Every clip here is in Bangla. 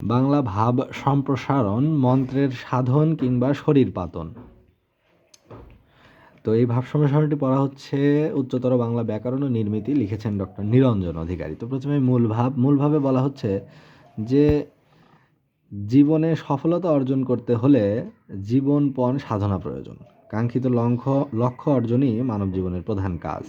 বাংলা ভাব সম্প্রসারণ, মন্ত্রের সাধন কিংবা শরীর পাতন। তো এই ভাব সম্প্রসারণটি পড়া হচ্ছে উচ্চতর বাংলা ব্যাকরণ ও নির্মিতি লিখেছেন ডক্টর নিরঞ্জন অধিকারী। তো প্রথমে মূল ভাব মূলভাবে বলা হচ্ছে যে জীবনে সফলতা অর্জন করতে হলে জীবনপণ সাধনা প্রয়োজন। কাঙ্ক্ষিত লক্ষ্য লক্ষ্য অর্জনই মানব জীবনের প্রধান কাজ।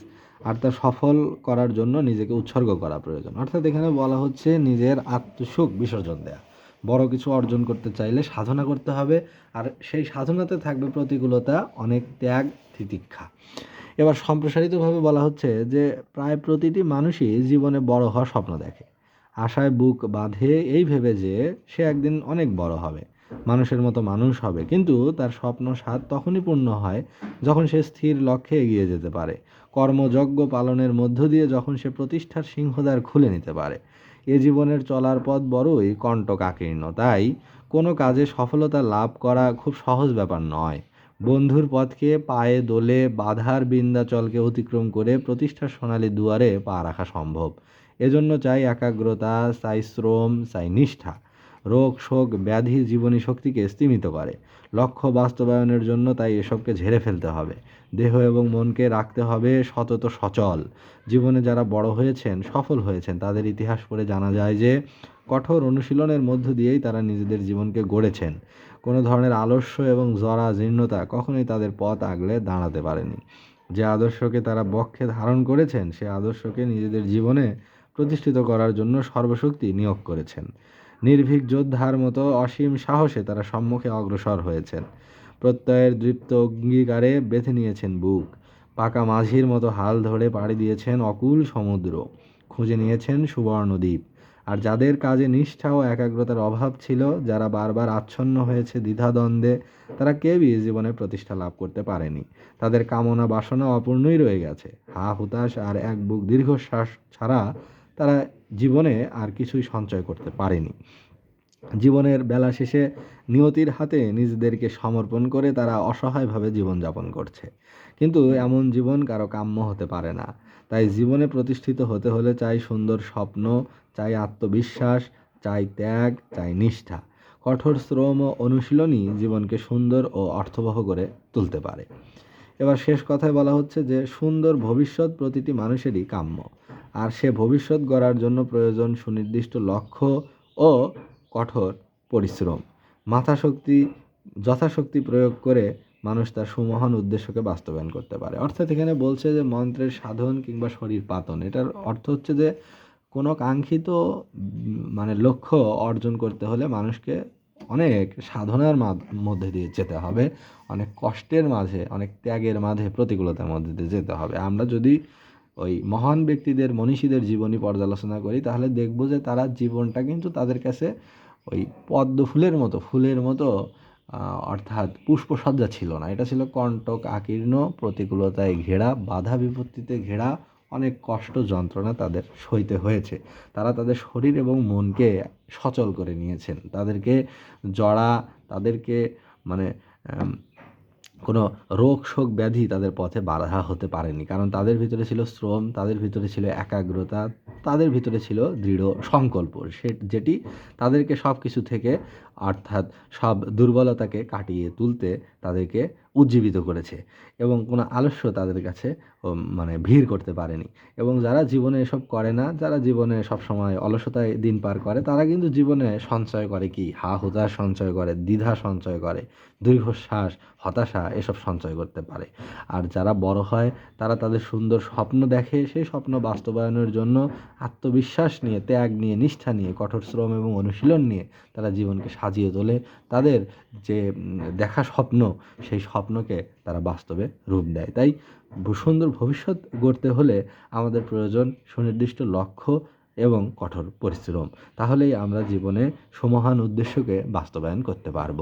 আর তা সফল করার জন্য নিজেকে উৎসর্গ করা প্রয়োজন। অর্থাৎ এখানে বলা হচ্ছে নিজের আত্মসুখ বিসর্জন দেয়া। বড় কিছু অর্জন করতে চাইলে সাধনা করতে হবে, আর সেই সাধনাতে থাকবে প্রতিকূলতা, অনেক ত্যাগ, তিতিক্ষা। এবার সম্প্রসারিতভাবে বলা হচ্ছে যে প্রায় প্রতিটি মানুষই জীবনে বড় হওয়ার স্বপ্ন দেখে। আশায় বুক বাঁধে এই ভেবে যে সে একদিন অনেক বড় হবে। মানুষের মতো মানুষ হবে। কিন্তু তার স্বপ্ন স্বাদ তখনই পূর্ণ হয় যখন সে স্থির লক্ষ্যে এগিয়ে যেতে পারে। কর্মযজ্ঞ পালনের মধ্য দিয়ে যখন সে প্রতিষ্ঠার সিংহদ্বার খুলে নিতে পারে। এ জীবনের চলার পথ বড়ই কণ্টকাকীর্ণ তাই কোনো কাজে সফলতা লাভ করা খুব সহজ ব্যাপার নয়। বন্ধুর পথকে পায়ে দোলে বাধার বিন্দাচলকে অতিক্রম করে প্রতিষ্ঠার সোনালী দুয়ারে পা রাখা সম্ভব। এজন্য চাই একাগ্রতা, চাই শ্রম, চাই নিষ্ঠা। রোগ, শোক, ব্যাধি, জীবনী শক্তিকে স্তিমিত করে। লক্ষ্য বাস্তবায়নের জন্য তাই এসবকে ঝেড়ে ফেলতে হবে। দেহ এবং মনকে রাখতে হবে সতত সচল। জীবনে যারা বড় হয়েছেন, সফল হয়েছেন, তাদের ইতিহাস পড়ে জানা যায় যে, কঠোর অনুশীলনের মধ্য দিয়েই তারা নিজেদের জীবনকে গড়েছেন। কোনো ধরনের আলস্য এবং জরা জীর্ণতা কখনোই তাদের পথ আগলে দাঁড়াতে পারেনি। যে আদর্শকে তারা বক্ষে ধারণ করেছেন, সে আদর্শকে নিজেদের জীবনে প্রতিষ্ঠিত করার জন্য সর্বশক্তি নিয়োগ করেছেন। নির্ভীক যোদ্ধার মতো অসীম সাহসে তারা সম্মুখে অগ্রসর হয়েছেন। প্রত্যয়ের দৃপ্ত অঙ্গীকারে বেঁধে নিয়েছেন বুক। পাকা মাঝির মতো হাল ধরে পাড়ি দিয়েছেন অকুল সমুদ্র। খুঁজে নিয়েছেন সুবর্ণদ্বীপ। আর যাদের কাজে নিষ্ঠা ও একাগ্রতার অভাব ছিল, যারা বারবার আচ্ছন্ন হয়েছে দ্বিধাদ্বন্দ্বে, তারা কেউই জীবনে প্রতিষ্ঠা লাভ করতে পারেনি। তাদের কামনা বাসনা অপূর্ণই রয়ে গেছে। হা হুতাশ আর এক বুক দীর্ঘশ্বাস ছাড়া তারা জীবনে আর কিছুই সঞ্চয় করতে পারেনি। জীবনের বেলা শেষে নিয়তির হাতে নিজেদেরকে সমর্পণ করে তারা অসহায়ভাবে জীবনযাপন করছে। কিন্তু এমন জীবন কারও কাম্য হতে পারে না। তাই জীবনে প্রতিষ্ঠিত হতে হলে চাই সুন্দর স্বপ্ন, চাই আত্মবিশ্বাস, চাই ত্যাগ, চাই নিষ্ঠা। কঠোর শ্রম ও অনুশীলনই জীবনকে সুন্দর ও অর্থবহ করে তুলতে পারে। এবার শেষ কথায় বলা হচ্ছে যে, সুন্দর ভবিষ্যৎ প্রতিটি মানুষেরই কাম্য। আর সে ভবিষ্যৎ গড়ার জন্য প্রয়োজন সুনির্দিষ্ট লক্ষ্য ও কঠোর পরিশ্রম। মাথাশক্তি, যথাশক্তি প্রয়োগ করে মানুষ তার সুমহান উদ্দেশ্যকে বাস্তবায়ন করতে পারে। অর্থাৎ এখানে বলছে যে মন্ত্রের সাধন কিংবা শরীর পাতন। এটার অর্থ হচ্ছে যে কোনো কাঙ্ক্ষিত মানে লক্ষ্য অর্জন করতে হলে মানুষকে অনেক সাধনার মধ্যে দিয়ে যেতে হবে। অনেক কষ্টের মাঝে, অনেক ত্যাগের মাঝে, প্রতিকূলতার মধ্যে দিয়ে যেতে হবে। আমরা যদি ওই মহান ব্যক্তিদের, মনীষীদের জীবনী পর্যালোচনা করি, তাহলে দেখব যে তারা জীবনটা কিন্তু তাদের কাছে ওই পদ্ম ফুলের মতো ফুলের মতো অর্থাৎ পুষ্পসজ্জা ছিল না। এটা ছিল কণ্টক, আকীর্ণ, প্রতিকূলতায় ঘেরা, বাধা বিপত্তিতে ঘেরা, অনেক কষ্ট যন্ত্রণা তাদের সইতে হয়েছে। তারা তাদের শরীর এবং মনকে সচল করে নিয়েছেন। তাদেরকে জড়া, তাদেরকে মানে কোনো রোগ শোক ব্যাধি তাদের পথে বাধা হতে পারেনি। কারণ তাদের ভিতরে ছিল শ্রম, তাদের ভিতরে ছিল একাগ্রতা, তাদের ভিতরে ছিল দৃঢ় সংকল্প। সে, যেটি তাদেরকে সব কিছু থেকে, অর্থাৎ সব দুর্বলতাকে কাটিয়ে তুলতে তাদেরকে উজ্জীবিত করেছে এবং কোনো আলস্য তাদের কাছে মানে ভিড় করতে পারেনি। এবং যারা জীবনে এসব করে না, যারা জীবনে সব সময় অলসতায় দিন পার করে, তারা কিন্তু জীবনে সঞ্চয় করে কি? হা হুতাশ সঞ্চয় করে, দ্বিধা সঞ্চয় করে, দীর্ঘশ্বাস, হতাশা এসব সঞ্চয় করতে পারে। আর যারা বড় হয়, তারা তাদের সুন্দর স্বপ্ন দেখে, সেই স্বপ্ন বাস্তবায়নের জন্য আত্মবিশ্বাস নিয়ে, ত্যাগ নিয়ে, নিষ্ঠা নিয়ে, কঠোর শ্রম এবং অনুশীলন নিয়ে তারা জীবনকে সাজিয়ে তোলে। তাদের যে দেখা স্বপ্ন, সেই স্বপ্নকে তারা বাস্তবে রূপ দেয়। তাই সুন্দর ভবিষ্যৎ গড়তে হলে আমাদের প্রয়োজন সুনির্দিষ্ট লক্ষ্য এবং কঠোর পরিশ্রম। তাহলেই আমরা জীবনে সমহান উদ্দেশ্যকে বাস্তবায়ন করতে পারব।